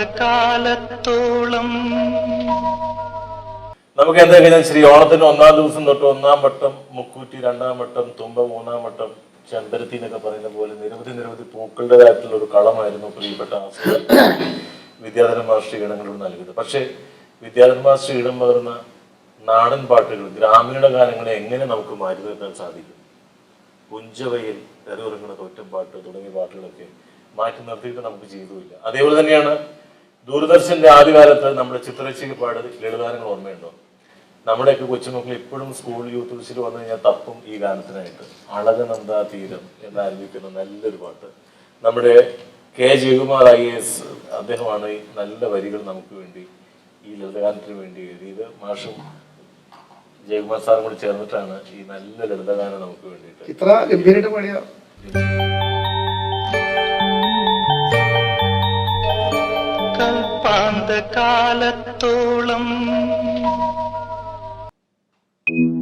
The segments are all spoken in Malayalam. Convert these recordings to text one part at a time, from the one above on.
കൽപ്പാന്തകാലത്തോളം നമുക്ക് എന്താ കഴിഞ്ഞാൽ ശ്രീ ഓണത്തിന് ഒന്നാം ദിവസം തൊട്ട് ഒന്നാം വട്ടം മുക്കൂറ്റി രണ്ടാം വട്ടം തുമ്പ മൂന്നാം വട്ടം ചന്ദ്രത്തി എന്നൊക്കെ പറയുന്ന പോലെ നിരവധി നിരവധി പൂക്കളുടേതായിട്ടുള്ള ഒരു കളമായിരുന്നു പ്രിയപ്പെട്ട ആസുര വിദ്യാധര മാസ്റ്റർ നൽകിയത്. പക്ഷേ വിദ്യാധര മാസ്റ്റർ ഈണം പകർന്ന നാടൻ പാട്ടുകൾ ഗ്രാമീണ ഗാനങ്ങളെ എങ്ങനെ നമുക്ക് മാറ്റി നിർത്താൻ സാധിക്കും? പുഞ്ചവയിൽ തെരുവിറങ്ങുന്ന തോറ്റംപാട്ട് തുടങ്ങിയ പാട്ടുകളൊക്കെ മാറ്റി നിർത്തിയിട്ട് നമുക്ക് ചെയ്തുമില്ല അതേപോലെ തന്നെയാണ് ദൂരദർശന്റെ ആദ്യകാലത്ത് നമ്മുടെ ചിത്രരചിക പാട് ലളിതാനങ്ങൾ ഓർമ്മയുണ്ടോ? നമ്മുടെയൊക്കെ കൊച്ചുമക്കൾ ഇപ്പോഴും സ്കൂൾ യൂത്ത് ഫെസ്റ്റിൽ വന്നു കഴിഞ്ഞാൽ തപ്പും ഈ ഗാനത്തിനായിട്ട്. അളകനന്ദ തീരം എന്നാരംഭിക്കുന്ന നല്ലൊരു പാട്ട്. നമ്മുടെ കെ ജയകുമാർ ഐ എസ് അദ്ദേഹമാണ് ഈ നല്ല വരികൾ നമുക്ക് വേണ്ടി ഈ ലളിതഗാനത്തിന് വേണ്ടി എഴുതിയത്. മാഷും ജയകുമാർ സാറും കൂടി ചേർന്നിട്ടാണ് ഈ നല്ല ലളിതഗാനം നമുക്ക് വേണ്ടിയിട്ട്. ഇത്ര ഗംഭീരമായിട്ട് പാടിയ കൽപ്പാന്തകാലത്തോളം അളകനന്ദാതീരം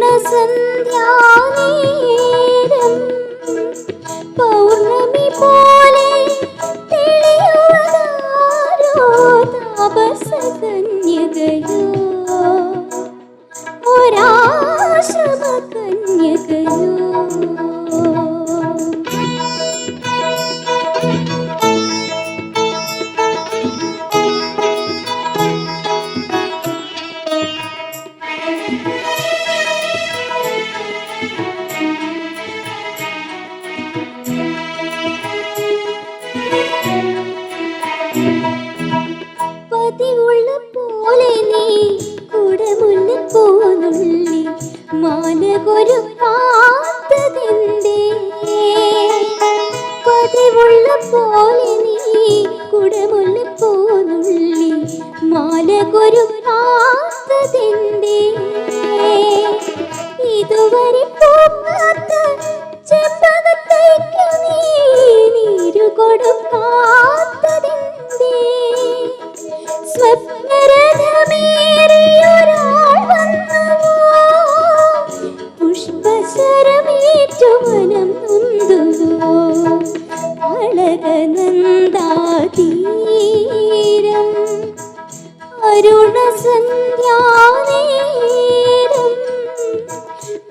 അരുണസന്ധ്യാനേരം പുഷ്പശരമേറ്റു മനം നൊന്തുവോ അളകനന്ദാതീരം. അരുണസന്ധ്യാനേരം.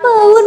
പൗർണമി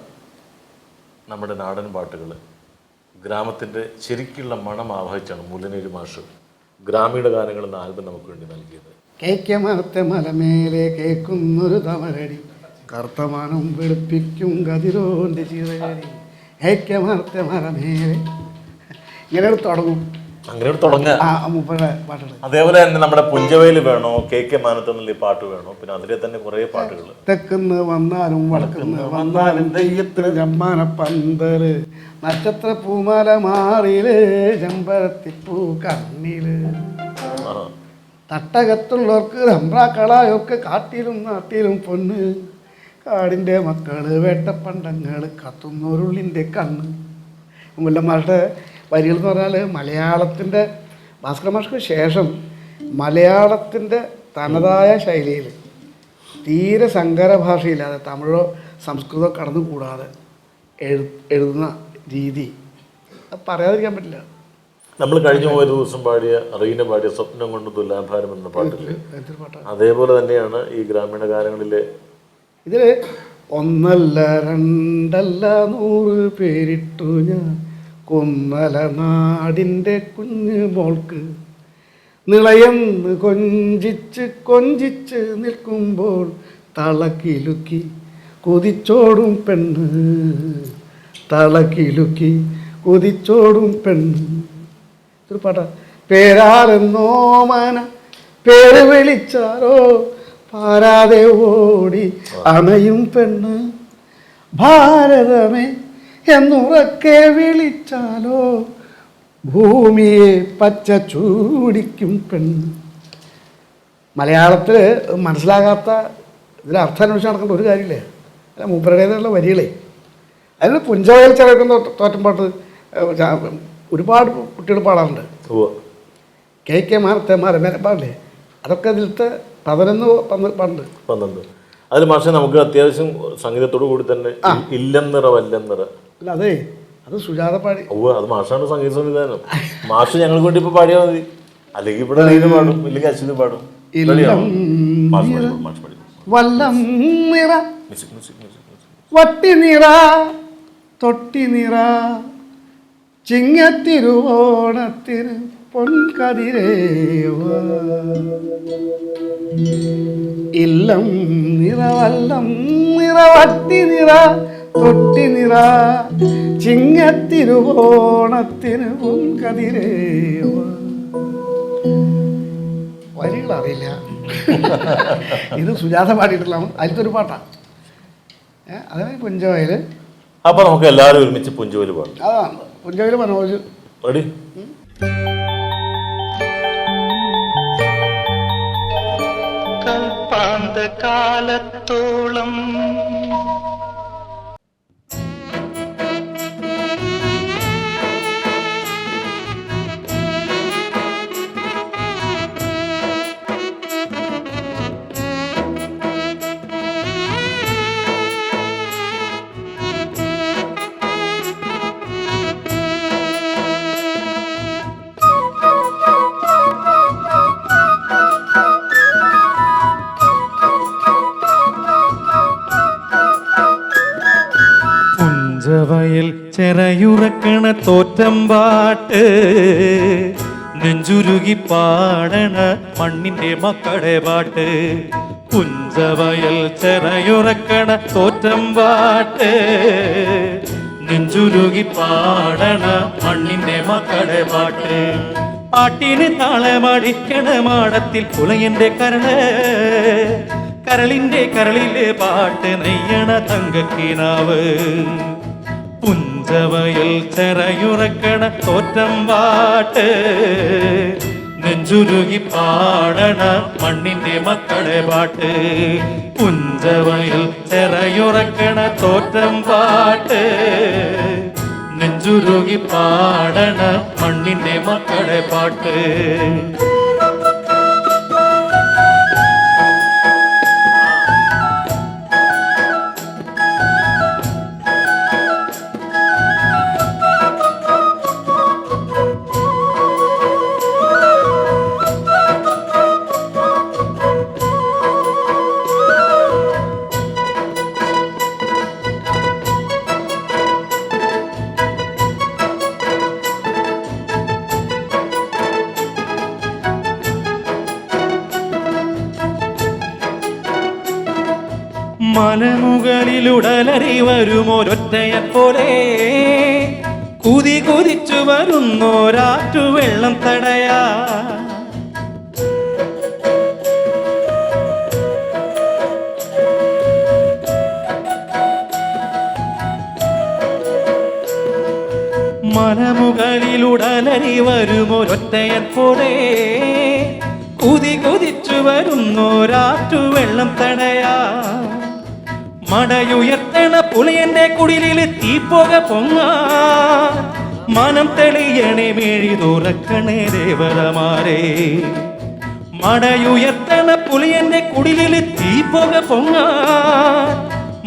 നാടൻ പാട്ടുകൾ ഗ്രാമത്തിന്റെ ശരിക്കുള്ള മണം ആവഹിച്ചാണ് മുല്ലനേരി മാഷ് ഗ്രാമീണ ഗാനങ്ങൾ എന്ന ആൽബം നമുക്ക് വേണ്ടി നൽകിയത്. കേക്കമർത്ത മലമേലെ കേക്കുന്നൊരു തമരടി കർത്തമാനം വെളുപ്പിക്കും കതിരോന്റെ ചിറകടി. കേക്കമർത്ത മലമേലെ. ഇങ്ങനെ തുടങ്ങും. അങ്ങനെ ഒരു തുടങ്ങുക ആ മൂപ്പരുടെ പാട്ടുകൾ അതേപോലെ തന്നെ നമ്മുടെ പുഞ്ചവയിൽ വേണോ കെ കെ മാനത്തെന്നുള്ള പാട്ട് വേണോ പിന്നെ അതിലെ തന്നെ കുറേ പാട്ടുകൾ തെക്കുന്ന് വന്നാലും വടക്കുന്ന് വന്നാലും തെയ്യത്തിന് ചമ്മാന പന്തൽ. നക്ഷത്ര പൂമാല മാറിയിൽ ചെമ്പരത്തിപ്പൂ കണ്ണിൽ. തട്ടകത്തുള്ളവർക്ക് റംബ്രാക്കളായൊക്കെ കാട്ടിലും നാട്ടിലും പൊന്ന്. കാടിന്റെ മക്കൾ വേട്ടപ്പണ്ടങ്ങൾ കത്തുന്നൊരുള്ളിന്റെ കണ്ണ്. മുല്ലന്മാരുടെ വരികൾ എന്ന് പറഞ്ഞാൽ മലയാളത്തിന്റെ ഭാസ്കര മാഷ്ക്ക് ശേഷം മലയാളത്തിന്റെ തനതായ ശൈലിയിൽ തീരെ സങ്കര ഭാഷയില്ലാതെ തമിഴോ സംസ്കൃതമോ കടന്നുകൂടാതെ എഴു എഴുതുന്ന രീതി. അത് പറയാതിരിക്കാൻ പറ്റില്ല. നമ്മൾ കഴിഞ്ഞ പോയ ദിവസം പാടിയ റീന പാടിയ സ്വപ്നം കൊണ്ട് തുലാഭാരം എന്ന പാട്ടിൽ അതേപോലെ തന്നെയാണ് ഈ ഗ്രാമീണ ഗാനങ്ങളിലെ ഇതിൽ ഒന്നല്ല രണ്ടല്ല നൂറ് പേരിട്ടു ഞാൻ കൊന്നല നാടിന്റെ കുഞ്ഞു മോൾക്ക്. നിളയെന്ന് കൊഞ്ചിച്ച് കൊഞ്ചിച്ച് നിൽക്കുമ്പോൾ തളക്കിലുക്കി കൊതിച്ചോടും പെണ്ണ്. തളക്കിലുക്കി കൊതിച്ചോടും പെണ്ണ്. ഒരു പാട്ടാ. പേരാരെന്നോമന പേര് വിളിച്ചാരോ? പാരാതെ ഓടി അണയും പെണ്ണ്. ഭാരതമേ എന്നുറക്കെ വിളിച്ചാലോ? ഭൂമിയെ പച്ച ചൂടിക്കും പെൺ. മലയാളത്തിൽ മനസ്സിലാകാത്ത ഇതിൽ അർത്ഥം അന്വേഷിച്ച് നടക്കേണ്ട ഒരു കാര്യമില്ലേ? അല്ല മൂപ്പരുടേതുള്ള വരികളേ. അതിൽ പുഞ്ചവയൽ ചിലക്കുന്ന തോറ്റമ്പാട്ട് ഒരുപാട് കുട്ടികൾ പാടാറുണ്ട്. കെ കെ മാർ മാരമേനെ പാടില്ലേ? അതൊക്കെ അതിലത്തെ പതിനൊന്ന് പന്ത് പാടുണ്ട് പന്ത്രണ്ട്. അതിൽ മാഷെ നമുക്ക് അത്യാവശ്യം സംഗീതത്തോടു കൂടി തന്നെ ഇല്ലെന്നിറ വല്ലെന്നിറ അല്ല അതെ അത് സുജാത പാടി. ഓ അത് മാഷാണ് സംഗീത സംവിധാനം. മാഷ് ഞങ്ങൾക്ക് വേണ്ടി ഇപ്പൊ പാടിയാൽ മതി. അല്ലെങ്കിൽ ഇവിടെ റീന പാടും ഇല്ലെങ്കിൽ അശ്വിന് പാടും. തൊട്ടിനിറ വല്ലം നിറ. Music music music music. വട്ടി നിറ തൊട്ടി നിറ. ചിങ്ങത്തിരുവോണത്തിന് പൊൻകതിരേവ ഇല്ലം നിറ വല്ലം നിറ വട്ടി നിറ. തൊട്ടി നിറ ചിങ്ങത്തിരുവോണത്തിന് പൊൻകതിരേവ വരികൾ അറിയില്ല ഇത് സുജാത പാടിയിട്ടുള്ളതാണ്. അതിലത്തെ ഒരു പാട്ടാണ് അതായത് അതാണ് പുഞ്ചവയൽ അപ്പൊ നമുക്ക് എല്ലാവരും ഒരുമിച്ച് പുഞ്ചോയിൽ പാടും. അതാണ്. പുഞ്ചവയൽ മനോജ്. റെഡി? കൽപ്പാന്ത കാലത്തോളം പുഞ്ചവയൽ തോറ്റം പാട്ട് നെഞ്ചുരുകി പാടണ മണ്ണിന്റെ മക്കളെ പാട്ട്. പുഞ്ചവയൽ ചെറയുറക്കണ തോറ്റം പാട്ട് നെഞ്ചുരുകി പാടണ മണ്ണിന്റെ മക്കളെ പാട്ട്. പാട്ടിന് താളമടിക്കണ മാടത്തിൽ പുലയന്റെ കരൾ. കരളിന്റെ കരളിലെ പാട്ട് നെയ്യണ തങ്കക്കിനാവ്. പുഞ്ചവയൽ ചെറയുറക്കണ തോറ്റം പാട്ട്. നെഞ്ചുരുകി പാടണ മണ്ണിന്റെ മക്കളെ പാട്ട്. പുഞ്ചവയിൽ ചെറയുറക്കണ തോറ്റം പാട്ട്. നെഞ്ചുരുകി പാടണ മണ്ണിന്റെ മക്കളെ പാട്ട്. മലമുകളിലുടലറി വരുമൊരൊറ്റയെ പോലെ കുതി കുതിച്ചു വരുന്നോരാറ്റു വെള്ളം തടയാ. മനമുകളിലുടലരി വരുമൊരൊറ്റയൻ പോലെ കുതി കുതിച്ചു വരുന്നോരാറ്റു വെള്ളം തടയാ. മടയുയർത്തണ പുളിയന്റെ കുടിലിൽ തീപ്പോക പൊങ്ങാ മനം തെളിയണേ മേഴി തുറക്കണേ ദേവതമാരേ മടയുയർത്തണ പുളിയന്റെ കുടിലിൽ തീപ്പോക പൊങ്ങാ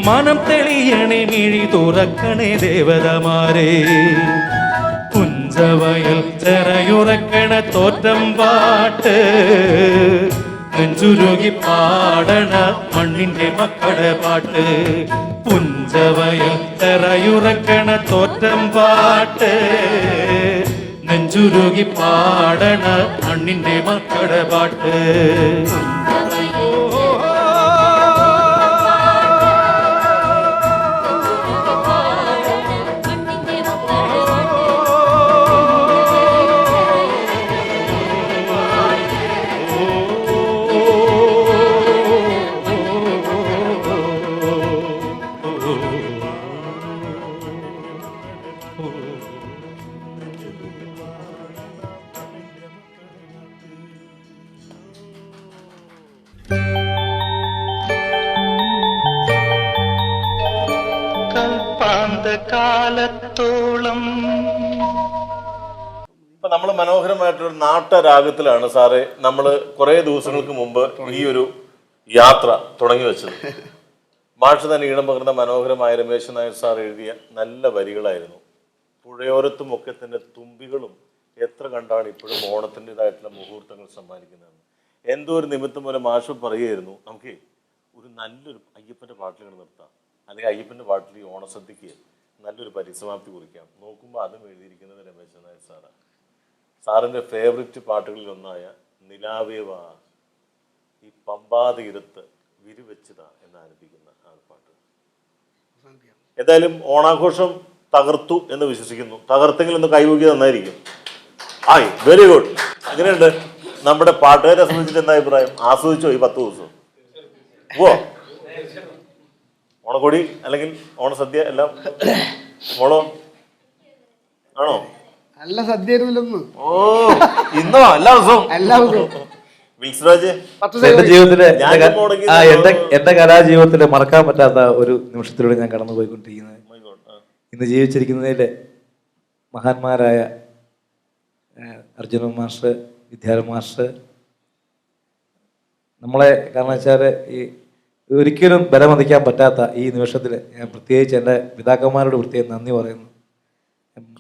മനം തെളിയണേ മിഴി തുറക്കണേ ദേവതമാരേ പുഞ്ചവയൽ ചെറയുറക്കണ തോറ്റം പാട്ട് നെഞ്ചുരുകി പാടണ മണ്ണിന്റെ മക്കളുടെ പാട്ട്. ചെറയുറക്കണ തോറ്റം പാട്ട്. നെഞ്ചുരുകി പാടണ മണ്ണിന്റെ മക്കളുടെ പാട്ട്. ഇപ്പൊ നമ്മൾ മനോഹരമായിട്ടൊരു നാട്ടരാഗത്തിലാണ് സാറെ നമ്മൾ കുറെ ദിവസങ്ങൾക്ക് മുമ്പ് ഈ ഒരു യാത്ര തുടങ്ങി വെച്ചത്. മാഷ് തന്നെ ഈണം പകർന്ന മനോഹരമായ രമേശ് നായർ സാർ എഴുതിയ നല്ല വരികളായിരുന്നു. പുഴയോരത്തും ഒക്കെ തന്നെ തുമ്പികളും എത്ര കണ്ടാണ് ഇപ്പോഴും ഓണത്തിന്റെതായിട്ടുള്ള മുഹൂർത്തങ്ങൾ സമ്മാനിക്കുന്നത് എന്തോ ഒരു നിമിത്തം പോലെ മാഷ് പറയുമായിരുന്നു നമുക്ക് ഒരു നല്ലൊരു അയ്യപ്പന്റെ പാട്ടിൽ നിർത്താം. അല്ലെങ്കിൽ അയ്യപ്പന്റെ പാട്ടിൽ ഓണസദ്യക്ക് നല്ലൊരു പരിസമാപ്തി കുറിക്കാം. നോക്കുമ്പോൾ അതും എഴുതിയിരിക്കുന്നത് രമേശൻ നായർ സാറാണ് സാറിന്റെ ഫേവറിറ്റ് പാട്ടുകളിൽ ഒന്നായ നിലാവേവ ഈ പമ്പാതീരത്ത് വിരിവെച്ചത എന്ന് ആരംഭിക്കുന്ന പാട്ട്. എന്തായാലും ഓണാഘോഷം തകർത്തു എന്ന് വിശ്വസിക്കുന്നു. തകർത്തെങ്കിൽ ഒന്ന് കൈവൂക്കി നന്നായിരിക്കും. ആയി വെരി ഗുഡ് എങ്ങനെയുണ്ട്? നമ്മുടെ പാട്ടുകാരെ സംബന്ധിച്ചിട്ട് എന്താ അഭിപ്രായം? ആസ്വദിച്ചോ ഈ പത്ത് ദിവസം? ഓ ഓണക്കോടി അല്ലെങ്കിൽ ഓണസദ്യ എല്ലാം ഓണോ ആണോ? നല്ല സദ്യ ഓ ഇന്നോ? എല്ലാ ദിവസവും? എല്ലാ ദിവസവും. എന്റെ ജീവിതത്തിലെ ഞാൻ എന്റെ എന്റെ എന്റെ കലാജീവിതത്തിലെ മറക്കാൻ പറ്റാത്ത ഒരു നിമിഷത്തിലൂടെ ഞാൻ കടന്നു പോയിക്കൊണ്ടിരിക്കുന്നത് ഇന്ന് ജീവിച്ചിരിക്കുന്നതിലെ മഹാന്മാരായ അർജുനൻ മാസ്റ്റർ വിദ്യാരൻ മാസ്റ്റർ നമ്മളെ കാരണം വെച്ചാൽ ഈ ഒരിക്കലും ബലമതിക്കാൻ പറ്റാത്ത ഈ നിമിഷത്തിൽ ഞാൻ പ്രത്യേകിച്ച് എന്റെ പിതാക്കന്മാരോട് പ്രത്യേകം നന്ദി പറയുന്നു.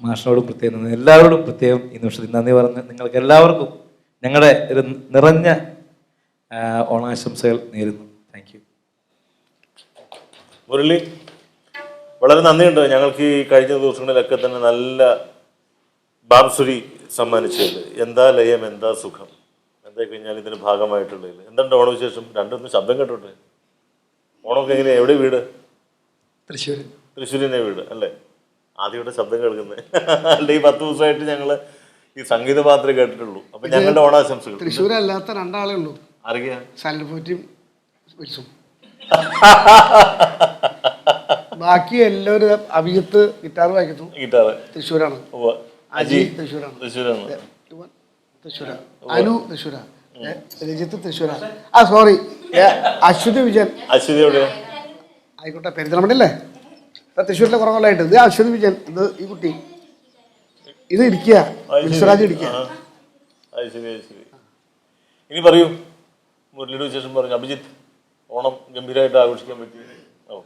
മാഷിനോടും പ്രത്യേകം നന്ദി. എല്ലാവരോടും പ്രത്യേകം ഈ നിമിഷത്തിൽ നന്ദി പറഞ്ഞ് നിങ്ങൾക്ക് എല്ലാവർക്കും ഞങ്ങളുടെ ഒരു നിറഞ്ഞ ഓണാശംസകൾ നേരുന്നു. താങ്ക് യു മുരളി വളരെ നന്ദിയുണ്ട് ഞങ്ങൾക്ക് ഈ കഴിഞ്ഞ ദിവസങ്ങളിലൊക്കെ തന്നെ നല്ല ബാംസുരി സമ്മാനിച്ചത് എന്താ ലയം എന്താ സുഖം? എന്താ കഴിഞ്ഞാൽ ഇതിന് ഭാഗമായിട്ടുള്ളത് എന്തുണ്ട് ഓണവിശേഷം? രണ്ടൊന്നും ശബ്ദം കേട്ടോട്ടെ? ഓണമൊക്കെ എങ്ങനെയാ? എവിടെ വീട്? തൃശ്ശൂർ തൃശ്ശൂരിന്റെ വീട് അല്ലേ? ആദ്യമായിട്ട് ശബ്ദം കേൾക്കുന്നത് അല്ല ഈ പത്ത് ദിവസമായിട്ട് ഞങ്ങൾ ഈ സംഗീത മാത്രമേ കേട്ടിട്ടുള്ളൂ. അപ്പൊ ഞങ്ങളുടെ ഓണാശംസകൾ. തൃശ്ശൂരല്ലാത്ത രണ്ടാളേ ഉള്ളൂ. അറിയാം സാലപ്പോറ്റും ബാക്കി എല്ലാവരും അഭിജിത്ത് ഗിറ്റാർ വായിക്കുന്നു. ഗിറ്റാർ തൃശ്ശൂരാണ്. അജി തൃശ്ശൂരാണ്. തൃശ്ശൂരാണ്. തൃശ്ശൂരാണ്. തൃശ്ശൂരാ അനു തൃശ്ശൂരാ ഏ, രജിത്ത് തൃശ്ശൂരാ ആ സോറി അശ്വതി വിജയൻ. അശ്വതി എവിടെയാ? ആയിക്കോട്ടെ ഇപ്പൊ തൃശ്ശൂരിലെ കുറേ കൊല്ലമായിട്ട് ഇത് അശ്വതി വിജയൻ ഇത് ഈ കുട്ടി. ഇത് ഇരിക്കുക വിശ്വരാജ് ഇരിക്കുക ആ. അത് ശരി അത് ശരി. ഇനി പറയൂ. മുരളിയുടെ വിശേഷം പറഞ്ഞു. അഭിജിത്ത് ഓണം ഗംഭീരമായിട്ട് ആഘോഷിക്കാൻ പറ്റി ഓ.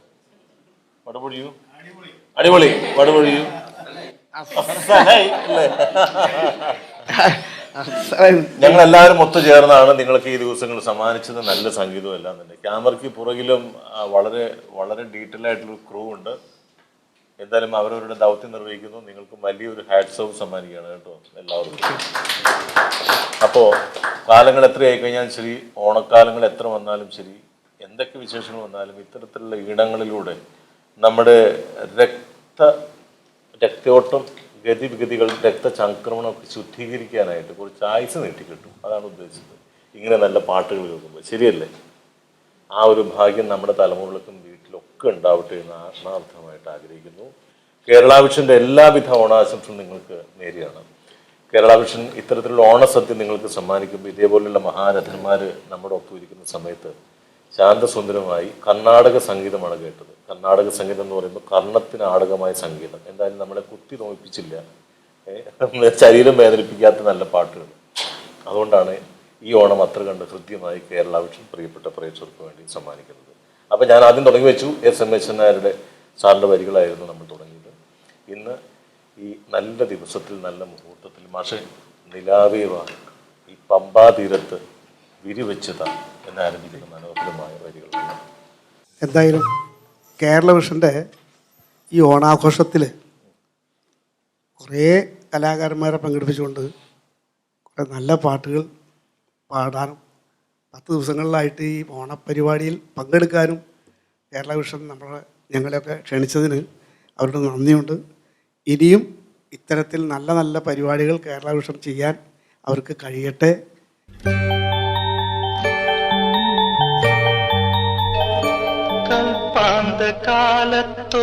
വടപൊഴിയൂ അടിപൊളി. വടപൊഴിയൂ അല്ലേ? ഞങ്ങൾ ഒത്തു ചേർന്നാണ് നിങ്ങൾക്ക് ഈ ദിവസങ്ങൾ സമ്മാനിച്ചത്. നല്ല സംഗീതവും എല്ലാം തന്നെ. ക്യാമറയ്ക്ക് പുറകിലും വളരെ വളരെ ഡീറ്റെയിൽ ആയിട്ടുള്ള ക്രൂ ഉണ്ട്. എന്തായാലും അവരവരുടെ ദൗത്യം നിർവഹിക്കുന്നു. നിങ്ങൾക്ക് വലിയൊരു ഹാറ്റ്സ് ഓഫ് സമ്മാനിക്കുകയാണ് കേട്ടോ എല്ലാവർക്കും. അപ്പോ കാലങ്ങൾ എത്രയായി കഴിഞ്ഞാലും ശരി? ഓണക്കാലങ്ങൾ എത്ര വന്നാലും ശരി? എന്തൊക്കെ വിശേഷങ്ങൾ വന്നാലും ഇത്തരത്തിലുള്ള ഇടങ്ങളിലൂടെ നമ്മുടെ രക്ത രക്തയോട്ടം ഗതിവിഗതികൾ രക്തചംക്രമണമൊക്കെ ശുദ്ധീകരിക്കാനായിട്ട് കുറച്ച് ആയുസ് നീട്ടിക്കിട്ടും. അതാണ് ഉദ്ദേശിച്ചത്. ഇങ്ങനെ നല്ല പാട്ടുകൾ കേൾക്കുമ്പോൾ ശരിയല്ലേ? ആ ഒരു ഭാഗ്യം നമ്മുടെ തലമുറകൾക്കും വീട്ടിലൊക്കെ ഉണ്ടാവട്ടെ എന്ന് ആത്മാർത്ഥമായിട്ട് ആഗ്രഹിക്കുന്നു. കേരള വിഷന്റെ എല്ലാവിധ ഓണാശംസയും നിങ്ങൾക്ക് നേരിയാണ്. കേരള വിഷൻ ഇത്തരത്തിലുള്ള ഓണസദ്യ നിങ്ങൾക്ക് സമ്മാനിക്കുമ്പോൾ ഇതേപോലുള്ള മഹാരഥന്മാർ നമ്മുടെ ഒപ്പം ഇരിക്കുന്ന സമയത്ത് ശാന്തസുന്ദരമായി കർണാടക സംഗീതമാണ് കേട്ടത്. കർണാടക സംഗീതം എന്ന് പറയുമ്പോൾ കർണത്തിനാടകമായ സംഗീതം. എന്തായാലും നമ്മളെ കുത്തി നോയിപ്പിച്ചില്ല ശരീരം വേദനിപ്പിക്കാത്ത നല്ല പാട്ടുകൾ. അതുകൊണ്ടാണ് ഈ ഓണം അത്ര കണ്ട് ഹൃദ്യമായി കേരള വിഷൻ പ്രിയപ്പെട്ട പ്രേക്ഷകർക്ക് വേണ്ടി സമ്മാനിക്കുന്നത്. അപ്പം ഞാൻ ആദ്യം തുടങ്ങി വെച്ചു. എസ് എം എച്ച് നായരുടെ സാറിന്റെ വരികളായിരുന്നു നമ്മൾ തുടങ്ങിയത്. ഇന്ന് ഈ നല്ല ദിവസത്തിൽ നല്ല മുഹൂർത്തത്തിൽ മാഷെ നിലാവേ വാ. ഈ പമ്പാ തീരത്ത് വിരിവെച്ചത എന്നാരംഭിക്കുന്ന മനോഹരമായ വരികൾ. എന്തായാലും കേരള വിഷന്റെ ഈ ഓണാഘോഷത്തിൽ കുറേ കലാകാരന്മാരെ പങ്കെടുപ്പിച്ചുകൊണ്ട് കുറേ നല്ല പാട്ടുകൾ പാടാനും പത്ത് ദിവസങ്ങളിലായിട്ട് ഈ ഓണപരിപാടിയിൽ പങ്കെടുക്കാനും കേരള വിഷൻ നമ്മളെ ഞങ്ങളെയൊക്കെ ക്ഷണിച്ചതിന് അവരുടെ നന്ദിയുണ്ട്. ഇനിയും ഇത്തരത്തിൽ നല്ല നല്ല പരിപാടികൾ കേരള വിഷൻ ചെയ്യാൻ അവർക്ക് കഴിയട്ടെ. കൽപ്പാന്ത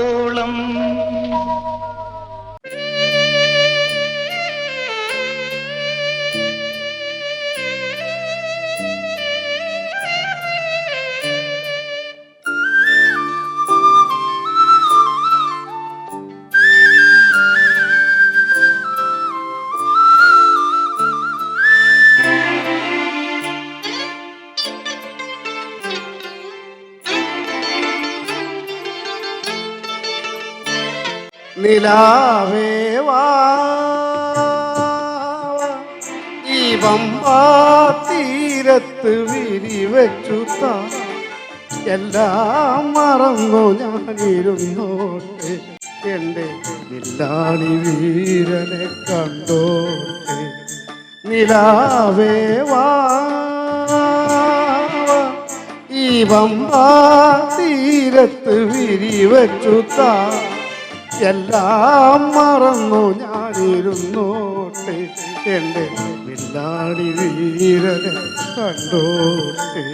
കാലത്തോളം നിലാവേ വാ. ഈ പമ്പാ തീരത്ത് വിരിവച്ചു താ. എല്ലാം മറന്നു ഞാനിരുന്നോട്ടെ. എന്റെ നിലാണി വീരനെ കണ്ടോട്ടെ. നിലാവേവാ ഈ പമ്പാ തീരത്ത് വിരിവച്ചു താ. എല്ലാം മറന്നു ഞാനിരുന്നോട്ടെ എന്റെ വില്ലാടി വീരനെ കണ്ടോട്ടെ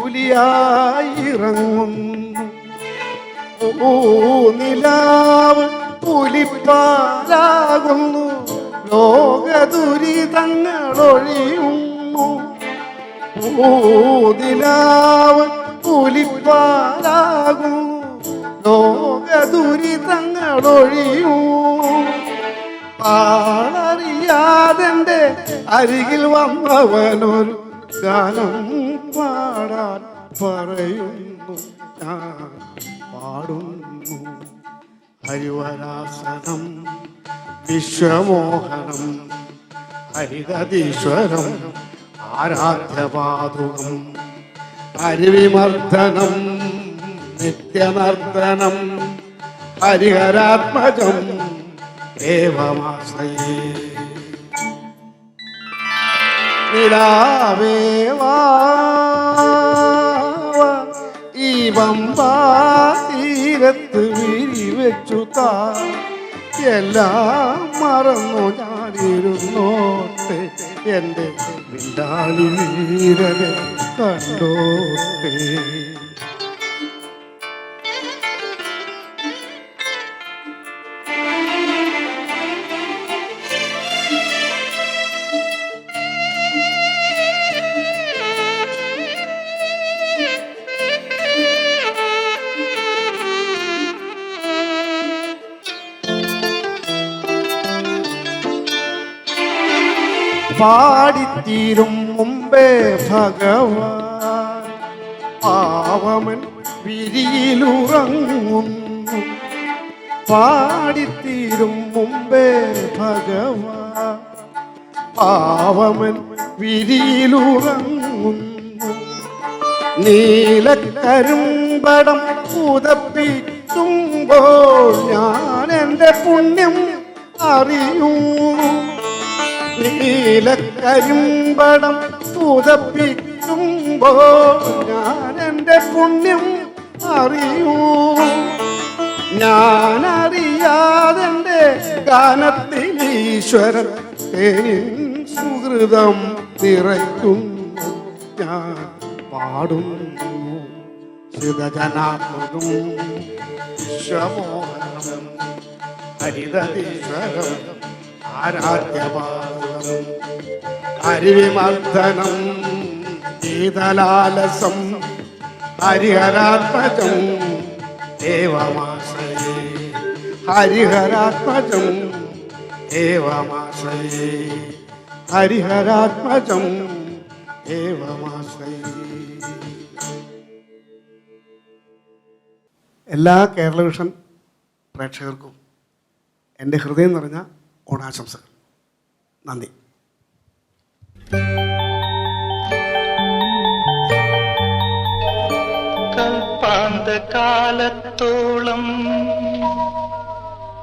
പുലിയായിറങ്ങുന്നു നിലാവ് പുലിപ്പാലാകുന്നു. ലോകദുരിതങ്ങളൊഴിയുന്നു. ഊതിലാവ് പുലിപ്പാലാകുന്നു. ലോകദുരിതങ്ങളൊഴിയൂ. പാളറിയാതെ അരികിൽ വന്നവനൊരു ഗാനം പാടാൻ പറയുന്നു. ഞാൻ പാടുന്നു. ഹരിവരാസനം വിശ്വമോഹനം ഹരിതീശ്വരം ആരാധ്യപാതുകം ഹരിവിമർദ്ദനം നിത്യനർദ്ദനം ഹരിഹരാത്മജം ദേവമാശ്രയേ. നിലാവേവാ ഈ വെച്ചു തീരത്ത് വിരിവെച്ചു താ. എല്ലാം മറന്നു ഞാനിരുന്നോട്ടെ എന്റെ വിണ്ടാളി വീരനെ കണ്ടോട്ടെ. പാടിത്തീരും മുമ്പേ ഭഗവാൻ. പാവമൻ വിരിയിലുറങ്ങുന്നു. പാടിത്തീരും മുമ്പേ ഭഗവാൻ. പാവമൻ വിരിയിലുറങ്ങുന്നു. നീലക്കരുമ്പടം പുതപ്പിക്കുമ്പോൾ ഞാൻ എന്റെ പുണ്യം അറിയൂ നീലക്കരിമ്പടം പുതപ്പിക്കുമ്പോ എന്റെ പുണ്യം അറിയൂ. ഞാൻ ഗാനത്തിൽ ഈശ്വരൻ സുഹൃതം നിറയ്ക്കും ഞാൻ പാടുന്നു. ശിവജനാത്മകം വിശ്വമോഹനം ഹരിതീശ്വരം ആരാധ്യപാദം അരിവിമർദ്ദനം ഗീതലാലസം ഹരിഹരാത്മജം ദേവമാശ്രയേ ഹരിഹരാത്മജം ദേവമാശ്രയേ ഹരിഹരാത്മജം എല്ലാ കേരള വിഷൻ പ്രേക്ഷകർക്കും എന്റെ ഹൃദയം നിറഞ്ഞ ഓണാശംസകൾ നന്ദി. കാലത്തോളം